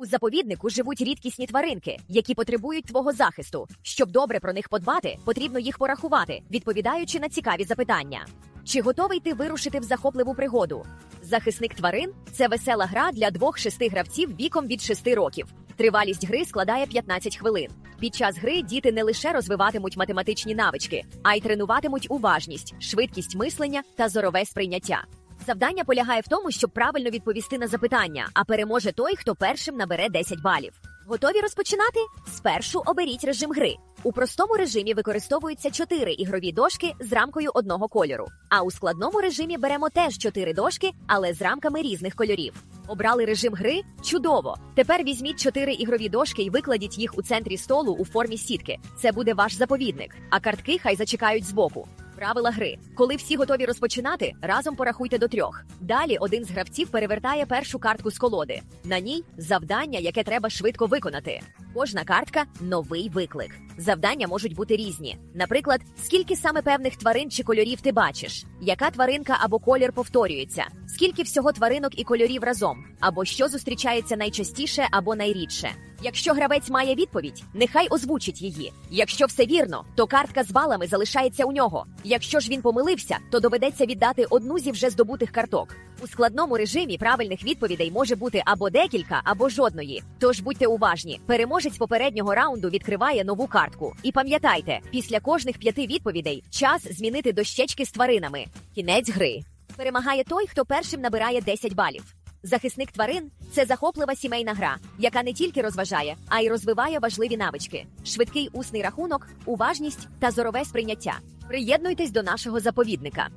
У заповіднику живуть рідкісні тваринки, які потребують твого захисту. Щоб добре про них подбати, потрібно їх порахувати, відповідаючи на цікаві запитання. Чи готовий ти вирушити в захопливу пригоду? Захисник тварин це весела гра для двох-шести гравців віком від 6 років. Тривалість гри складає 15 хвилин. Під час гри діти не лише розвиватимуть математичні навички, а й тренуватимуть уважність, швидкість мислення та зорове сприйняття. Завдання полягає в тому, щоб правильно відповісти на запитання, а переможе той, хто першим набере 10 балів. Готові розпочинати? Спершу оберіть режим гри. У простому режимі використовуються 4 ігрові дошки з рамкою одного кольору. А у складному режимі беремо теж 4 дошки, але з рамками різних кольорів. Обрали режим гри? Чудово! Тепер візьміть 4 ігрові дошки і викладіть їх у центрі столу у формі сітки. Це буде ваш заповідник, а картки хай зачекають збоку. Правила гри. Коли всі готові розпочинати, разом порахуйте до трьох. Далі один з гравців перевертає першу картку з колоди. На ній завдання, яке треба швидко виконати. Кожна картка новий виклик. Завдання можуть бути різні. Наприклад, скільки саме певних тварин чи кольорів ти бачиш, яка тваринка або колір повторюється, скільки всього тваринок і кольорів разом, або що зустрічається найчастіше або найрідше. Якщо гравець має відповідь, нехай озвучить її. Якщо все вірно, то картка з балами залишається у нього. Якщо ж він помилився, то доведеться віддати одну зі вже здобутих карток. У складному режимі правильних відповідей може бути або декілька, або жодної. Тож будьте уважні. Переможець попереднього раунду відкриває нову картку. І пам'ятайте, після кожних п'яти відповідей час змінити дощечки з тваринами. Кінець гри. Перемагає той, хто першим набирає 10 балів. Захисник тварин це захоплива сімейна гра, яка не тільки розважає, а й розвиває важливі навички: швидкий усний рахунок, уважність та зорове сприйняття. Приєднуйтесь до нашого заповідника.